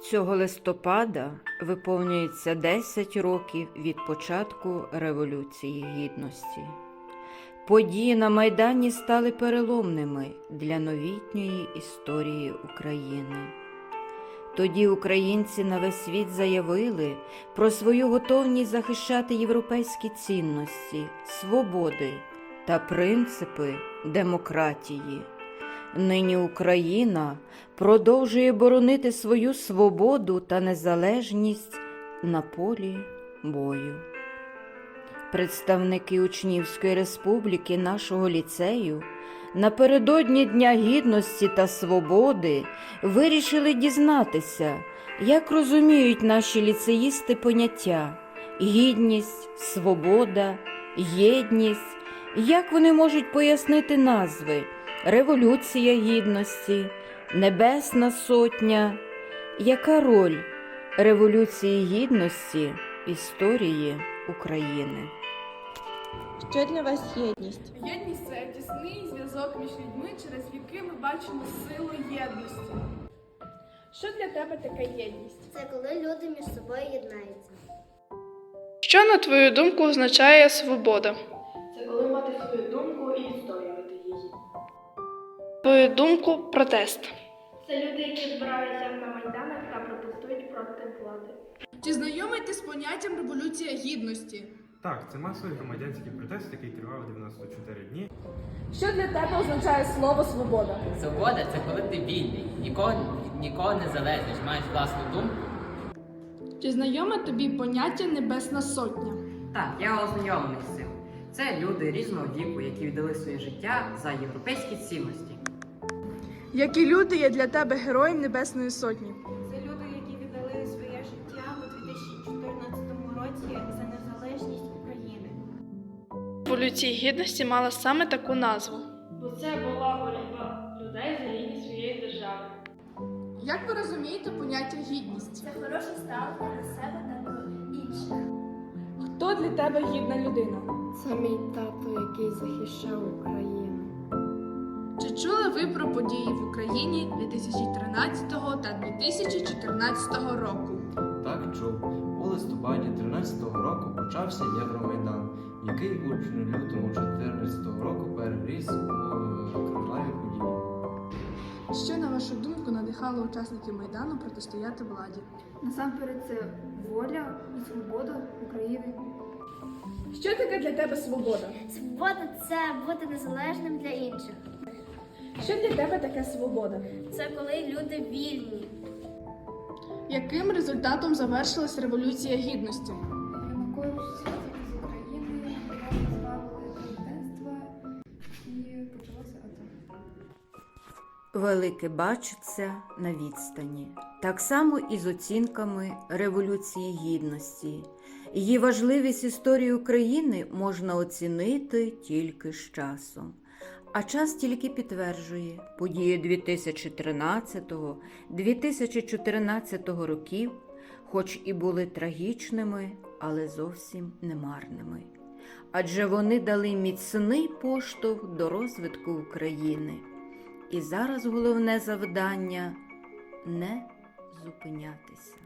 Цього листопада виповнюється 10 років від початку Революції Гідності. Події на Майдані стали переломними для новітньої історії України. Тоді українці на весь світ заявили про свою готовність захищати європейські цінності, свободи та принципи демократії. Нині Україна продовжує боронити свою свободу та незалежність на полі бою. Представники Учнівської республіки нашого ліцею напередодні Дня Гідності та Свободи вирішили дізнатися, як розуміють наші ліцеїсти поняття гідність, свобода, єдність, як вони можуть пояснити назви Революція Гідності, Небесна Сотня. Яка роль Революції Гідності в історії України? Що для вас єдність? Єдність це тісний зв'язок між людьми, через який ми бачимо силу єдності. Що для тебе така єдність? Це коли люди між собою єднаються. Що, на твою думку, означає свобода? Це коли мати свою думку. Твою думку, протест. Це люди, які збираються на майданах та протестують проти влади. Чи знайомий ти з поняттям революція гідності? Так, це масовий громадянський протест, який тривав 94 дні. Що для тебе означає слово свобода? Свобода це коли ти вільний, нікого, нікого не залежиш, маєш власну думку. Чи знайоме тобі поняття Небесна Сотня? Так, я ознайомлений з цим. Це люди різного віку, які віддали своє життя за європейські цінності. Які люди є для тебе героєм Небесної Сотні? Це люди, які віддали своє життя у 2014 році за незалежність України. Революція гідності мала саме таку назву. Бо це була боротьба людей за рівність своєї держави. Як ви розумієте поняття гідність? Це хороше ставлення до себе та до інших. Хто для тебе гідна людина? Це мій тато, який захищав Україну. Чули ви про події в Україні 2013 та 2014 року? Так чув. У листопаді 13-го року почався Євромайдан, який у лютому 14-го року переріс у криваві події. Що, на вашу думку, надихало учасників Майдану протистояти владі? Насамперед це воля і свобода України. Що таке для тебе свобода? Свобода це бути незалежним для інших. Що для тебе таке свобода? Це коли люди вільні. Яким результатом завершилась революція гідності? Велике бачиться на відстані. Так само і з оцінками Революції Гідності. Її важливість історії України можна оцінити тільки з часом. А час тільки підтверджує події 2013-2014 років, хоч і були трагічними, але зовсім немарними. Адже вони дали міцний поштовх до розвитку України. І зараз головне завдання не зупинятися.